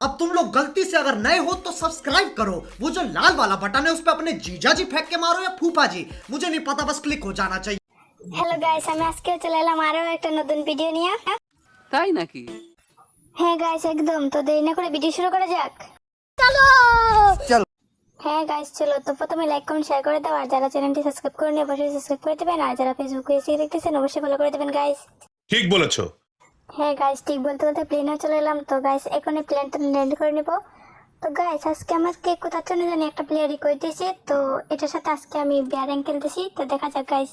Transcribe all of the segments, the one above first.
अब तुम लोग गलती से अगर नए हो तो सब्सक्राइब करो वो जो लाल वाला बटन है उस पर अपने जीजा जी फेंक के मारो या फूफा जी मुझे नहीं पता बस क्लिक हो जाना चाहिए হ্যালো গাইস আমি আজকেও চলে এলাম আরও একটা নতুন ভিডিও নিয়ে তাই নাকি হ্যাঁ গাইস একদম তো দেরি না করে ভিডিও শুরু করা যাক হ্যাঁ গাইস চলো তো প্রথমে লাইক কমেন্ট শেয়ার করে দাও আর যারা চ্যানেলটি সাবস্ক্রাইব করে নিয়ে অবশ্যই সাবস্ক্রাইব করে দেবেন আর যারা ফেসবুকে এসে দেখতেছেন অবশ্যই ফলো করে দেবেন গাইস ঠিক বলেছো হ্যাঁ গাইস ঠিক বলতে বলতে প্লেনে চলে এলাম। তো গাইস এখনই প্লেনটা ল্যান্ড করে নেব। তো গাইস আজকে আমাকে কোথার জন্য জানি একটা প্লেয়ার রিকোয়েস্ট দিয়েছে। তো এটার সাথে আজকে আমি বিয়ারিং খেলতেছি তো দেখা যাক গাইস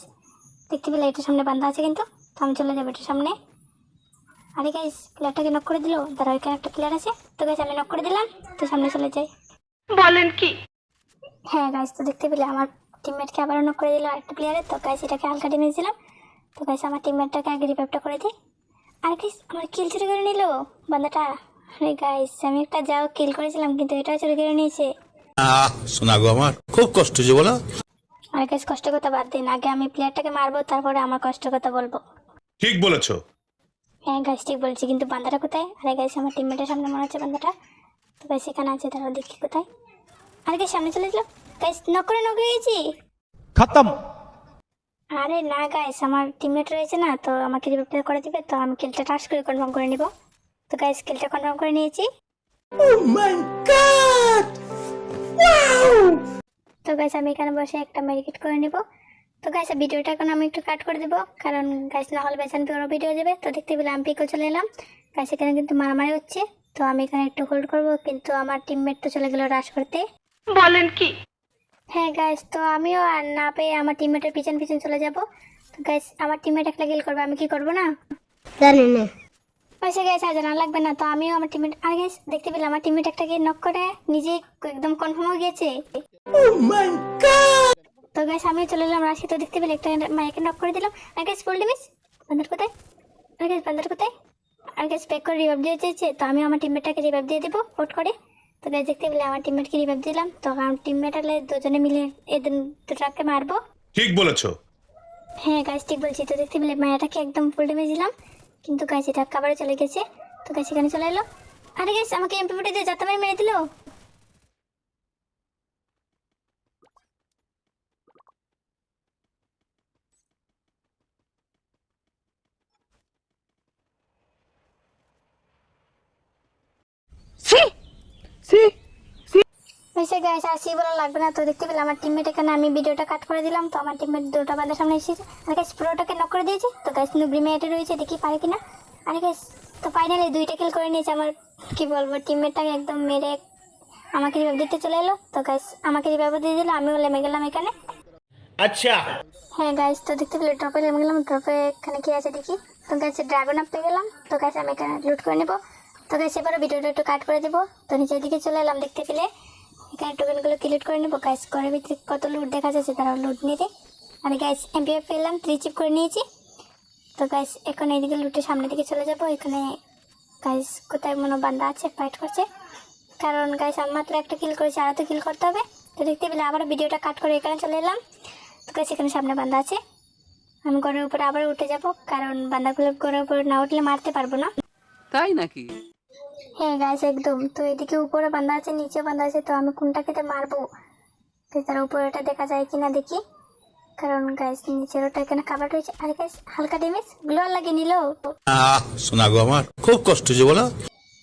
দেখতে পেলে এটার সামনে বান্ধা আছে কিন্তু। তো আমি চলে যাব এটার সামনে। আরে গাইস প্লেয়ারটাকে নক করে দিল। তারা ওইখানে একটা প্লেয়ার আছে। তো গাইস আমি নক করে দিলাম। তো সামনে চলে যাই। বলেন কি? হ্যাঁ গাইস তো দেখতে পেলে আমার টিমমেটকে আবার নক করে দিল আরেকটা প্লেয়ারে তো গাইস এটাকে হালকা ড্যামেজ দিলাম। তো গাইস আমার টিমমেটটাকে আগে রিভাইভটা করে দিই। আর কি আমার কিল চুরি করে নিল বান্দাটা। আরে গাইস আমি একটা যাও কিল করেছিলাম কিন্তু এটাও চুরি করে নিয়েছে। শোনা গো আমার খুব কষ্ট হচ্ছে বলা। আর গাইস কষ্ট কথা বাদ দিন আগে আমি প্লেয়ারটাকে মারবো তারপরে আমার কষ্ট কথা বলব। ঠিক বলেছ। হ্যাঁ গাইস ঠিক বলছি কিন্তু বান্দাটা কোথায়? আরে গাইস আমার টিমমেটের সামনে মনে হচ্ছে বান্দাটা। তো গাইস এখানে আছে তাহলে দেখি কোথায়। আর গাইস সামনে চলে গেল গাইস নক করে নক হয়ে গেছি। খতম। আরে না গাইস আমার টিমমেট রয়েছে না তো আমাকে রিপ্লাই করে দিবে তো আমি কিলটা টাচ করে কনফার্ম করে নিব। তো গাইস কিলটা কনফার্ম করে নিয়েছি। তো গাইস আমি এখানে বসে একটা মেডিকেট করে নিব। তো গাইস ভিডিওটা এখন আমি একটু কাট করে দেবো কারণ গাইস না হলে বেচান পুরো ভিডিও যাবে তো দেখতে পেলে আমি পিকও চলে এলাম। গাইস এখানে কিন্তু মারামারি হচ্ছে। তো আমি এখানে একটু হোল্ড করব কিন্তু আমার টিমমেট তো চলে গেল রাশ করতে। বলেন কি? হ্যাঁ গাইস তো আমিও আর না পেয়ে আমার টিমমেটের পিছন পিছন চলে যাব। তো গাইস আমার টিমমেট একটা গিল করবে আমি কি করব না? জানি না। পয়সা গাইস আর জানা লাগবে না তো আমিও আমার টিমমেট আর গাইস দেখতে পেলাম আমার টিমমেট একটাকে নক করে? নিজে একদম কনফার্ম হয়ে গিয়েছে। তো গাইস আমিও চলে এলাম রাশি তো দেখতে পেলে একটা মাইকে নক করে দিলাম। আর গাইস ফুল ডেমেজ বান্দার কোথায়? আর গাইস বান্দার কোথায়? আর গাইস প্যাক করে রিভাইভ দিয়ে চেয়েছে তো আমি আমার টিমমেটটাকে রিভাইভ দিয়ে দেবো পোট করে। তো গাইজ দেখতে পেলে আমার টিমমেটকে রিভাইভ দিলাম। তো আমার টিমমেট হলে দুজনে মিলে এদের দুটাকে মারবো। ঠিক বলেছ। হ্যাঁ গাইজ ঠিক বলছি। তো দেখতে পেলে মায়াটাকে একদম ফুল ডেমেজ দিলাম। কিন্তু গাইজ এটা কাবারে চলে গেছে। তো গাইজ এখানে চলে এলো। আরে গাইজ আমাকে এমপি ফুটে দিয়ে যাত্রা মেরে দিল। হয়েছে গাইস আর সি বলা লাগবে না। তো দেখতে পেলে আমার টিমমেট এখানে আমি ভিডিওটা কাট করে দিলাম। তো আমার টিমমেট দুটো বান্দার সামনে এসেছে। আর গাইস পুরোটাকে নক করে দিয়েছে। তো গাইস নুবরি মেয়েটা রয়েছে দেখি পারে কিনা। আরে গাইস তো ফাইনালি দুইটা কিল করে নিয়েছে আমার কি বলব টিমমেটটাকে একদম মেরে আমাকে রিভাইভ দিতে চলে এলো। তো গাইস আমাকে রিভাইভ দিয়ে দিল আমিও লেমে গেলাম এখানে। আচ্ছা। হ্যাঁ গাইস তো দেখতে পেলে ড্রপে লেমে গেলাম। ড্রপে এখানে কি আছে দেখি। তো গাইস ড্রাগন আপ পেয়ে গেলাম। তো গাইস আমি এখানে লুট করে নেব। তো গাইস এবারে ভিডিওটা একটু কাট করে দেবো। তো নিচের দিকে চলে এলাম দেখতে পেলে। এখানে টোকেনগুলো ক্লিক করে নেব। গাইস ঘরের ভিতরে কত লুট দেখা যাচ্ছে তারা লুট নিতে আমি গাইস এমপিএফ পেলাম থ্রি চিপ করে নিয়েছি। তো গাইস এখন এইদিকে লুটের সামনের দিকে চলে যাব। এখানে গাইস কোথায় মনে বান্দা আছে ফাইট করছে। কারণ গাইস আমি মাত্র একটা কিল করেছি আরও তো কিল করতে হবে। তো দেখতে পেলে আবার ভিডিওটা কাট করে এখানে চলে এলাম। তো গাইস এখানে সামনে বান্দা আছে। আমি ঘরের উপরে আবার উঠে যাব, কারণ বান্দাগুলো ঘরের উপরে না উঠলে মারতে পারব না। তাই নাকি? হ্যাঁ গাইস একদম। তো এদিকে উপরে বান্ধা আছে নিচে বান্ধা আছে তো আমি কোনটা খেতে মারবো? তো তার উপরেটা দেখা যায় কিনা দেখি। কারণ গাইস নিচের ওটা এখানে খাবার রয়েছে আর গাইস হালকা ড্যামেজ গ্লোয়ার লাগিয়ে নিল আহ শোনা গো আমার খুব কষ্ট যে বলো।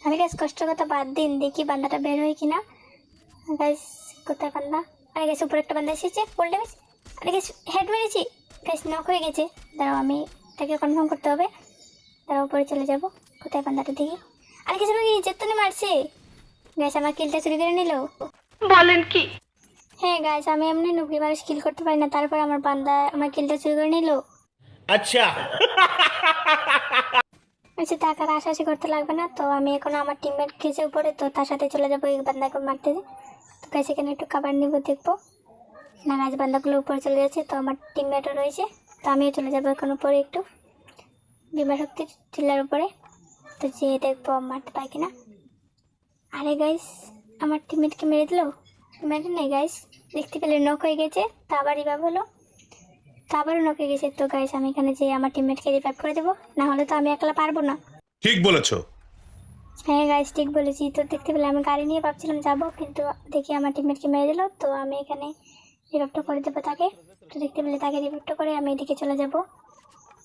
আমি গাইস কষ্ট কথা বাদ দিন দেখি বান্দাটা বের হয় কিনা। গাইস কোথায় বান্দা আরে গাইস উপরে একটা বান্দা এসেছে ফুল ড্যামেজ আরে গাইস হেড মেরেছি। গাইস নক হয়ে গেছে। দাঁড়াও আমি এটাকে কনফার্ম করতে হবে। তার উপরে চলে যাব। কোথায় বান্দাটা দেখি। আরে গাইস আমাকে যেতনে মারছে। গাইস আমার কিলটা চুরি করে নিল। বলেন কি? হ্যাঁ গাইস আমি এমনি নুবরি মানুষ কিল করতে পারি না তারপর আমার বান্দা আমার কিলটা চুরি করে নিল। আচ্ছা। আচ্ছা টাকার আশাশি করতে লাগবে না তো আমি এখন আমার টিমমেট খেয়েছে উপরে তো তার সাথে চলে যাব এই বান্দাকে মারতে। তো গাইস এখানে একটু খাবার নিব দেখব। না গাছ বান্দাগুলো উপরে চলে যাচ্ছে তো আমার টিমমেটও রয়েছে। তো আমিও চলে যাব এখন উপরে একটু। বিমা শক্তির চিল্লার উপরে। তো যেয়ে দেখব মারতে পাই কিনা আরে গাইস আমার টিমমেটকে মেরে দিল? মেরে নেই গাইস দেখতে পেলে নক হয়ে গেছে তা আবার রিভাইভ হলো। তা আবারও নক হয়ে গেছে। তো গাইস আমি এখানে যেয়ে আমার টিমমেটকে রিভাইভ করে দেবো না হলে তো আমি একলা পারব না। ঠিক বলেছ। হ্যাঁ গাইস ঠিক বলেছি। তো দেখতে পেলে আমি গাড়ি নিয়ে ভাবছিলাম যাব কিন্তু দেখি আমার টিমমেটকে মেরে দিল তো আমি এখানে রিভাইভটা করে দেবো তাকে। তো দেখতে পেলে তাকে রিভাইভটা করে আমি এদিকে চলে যাব।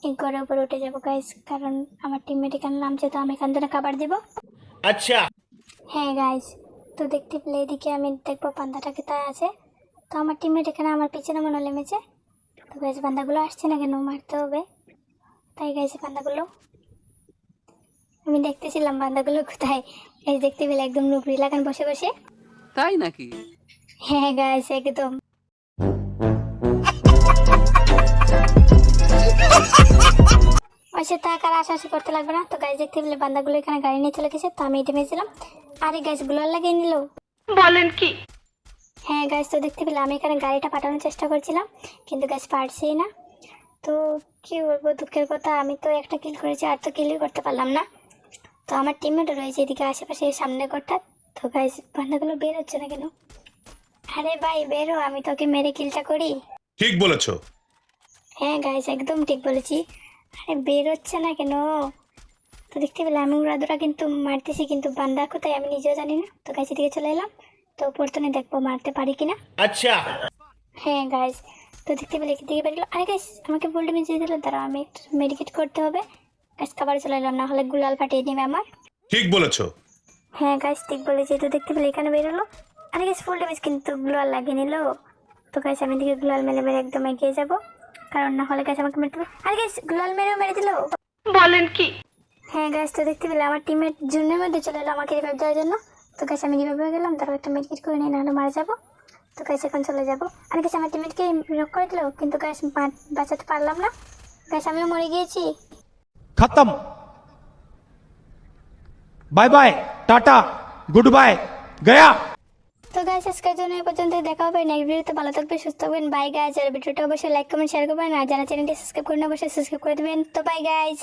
এই ঘরের উপরে উঠে যাব গাইস কারণ আমার টিমমেট এখানে নামছে তো আমি এখান থেকে খাবার দেবো। আচ্ছা। হ্যাঁ গাইস তো দেখতে পেলে এদিকে আমি দেখব পান্দাটা কোথায় আছে। তো আমার টিমমেট এখানে আমার পিছনে মনে নেমেছে। তো গাইস পান্দাগুলো আসছে না কেন? মারতে হবে। তাই গাইস পান্দাগুলো আমি দেখতেছিলাম বান্দাগুলো কোথায়। গাইস দেখতে পেলে একদম নুকরি লাগান বসে বসে। তাই নাকি? হ্যাঁ গাইস একদম। তাক আর আশাআশি করতে লাগবে না। তো গাইজ দেখতে পেলে বান্দাগুলো এখানে গাড়ি নিয়ে চলে গেছে তো আমি এটা মেয়েছিলাম আরে গাছগুলো লাগিয়ে নিল। বলেন কি? হ্যাঁ গাছ তো দেখতে পেলে আমি এখানে গাড়িটা পাঠানোর চেষ্টা করছিলাম কিন্তু গাছ পারছেই না। তো কি বলব দুঃখের কথা আমি তো একটা কিল করেছি আর তো কিলই করতে পারলাম না। তো আমার টিমমেটও রয়েছে এদিকে আশেপাশে সামনে ঘরটা। তো গাছ বান্ধাগুলো বের হচ্ছে না কেন? আরে ভাই বেরো আমি তোকে মেরে কিলটা করি। ঠিক বলেছ। হ্যাঁ গাইস একদম ঠিক বলেছি। আরে বের হচ্ছে না কেন? তো দেখতে পেলে আমি উড়াদুরা কিন্তু মারতেছি কিন্তু বান্দা কোথায় আমি নিজেও জানি না। তো গাইছে দিকে চলে এলাম। তো প্রথমে দেখব মারতে পারি কিনা। আচ্ছা। হ্যাঁ গাইজ তো দেখতে পেলে দিকে পারি আরে গাইজ আমাকে বলতে মেজে দিল দাঁড়া আমি একটু মেডিকেট করতে হবে। গাইজ খাবার চলে এলাম না হলে গুলাল ফাটিয়ে দিবে আমার। ঠিক বলেছ। হ্যাঁ গাইজ ঠিক বলেছি। তো দেখতে পেলে এখানে বেরোলো আরে গাইজ ফুল ডেমেজ কিন্তু গ্লোয়াল লাগিয়ে নিল। তো গাইজ আমি দিকে গ্লোয়াল মেলে মেলে একদম এগিয়ে যাব। কারণ না হলে গ্যাস আমাকে মেরে দেবে। আর গ্যাস গুলাল মেরেও মেরে দিল। বলেন কি? হ্যাঁ গ্যাস তো দেখতে পেলে আমার টিমের জুনের মধ্যে চলে এলো আমাকে রিভাইভ দেওয়ার জন্য। তো গ্যাস আমি রিভাইভ হয়ে গেলাম তারপর একটা মেডিকেট করে নিয়ে নাহলে মারা যাব। তো গ্যাস এখন চলে যাব। আর গ্যাস আমার টিমেটকে রক করে দিল কিন্তু গ্যাস বাঁচাতে পারলাম না। গ্যাস আমিও মরে গিয়েছি। খতম। Bye bye tata good bye Gaya. গাছ আজকের জন্য এই পর্যন্ত দেখা হবে নেক্সট ভিডিওতে ভালো থাকবেন, সুস্থ থাকবেন। বাই গাইজ আর ভিডিওটা অবশ্যই লাইক কমেন্ট শেয়ার করবেন। আর যারা চ্যানেলটি সাবস্ক্রাইব করেন অবশ্যই সাবস্ক্রাইব করে দেবেন। তো বাই গাইজ